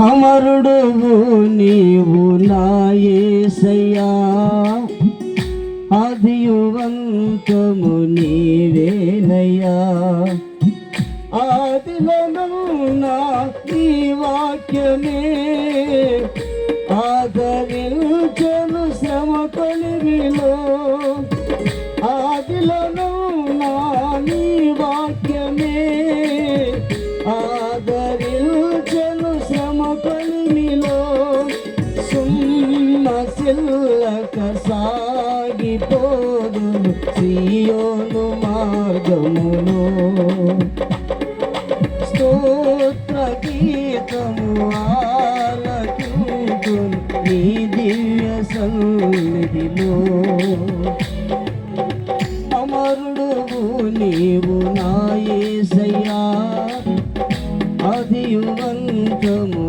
అమరుడు నీవు నాయసయ్యా ఆదియువంతము నీవేనయ్యా. ఆదిలనున్నా నీ వాక్యమే. ఆదరించను శ్రమ కలిగిలో ఆదిలనున్నా నీ వాక్యమే. ఆ సిల్లక సాగిపోదు సియోను మార్గములో స్తోత్ర గీతము ఆలకించు నీ దివ్య సన్నిధిలో. అమరుడు నీవు నాయసయ్యా ఆదియువంతము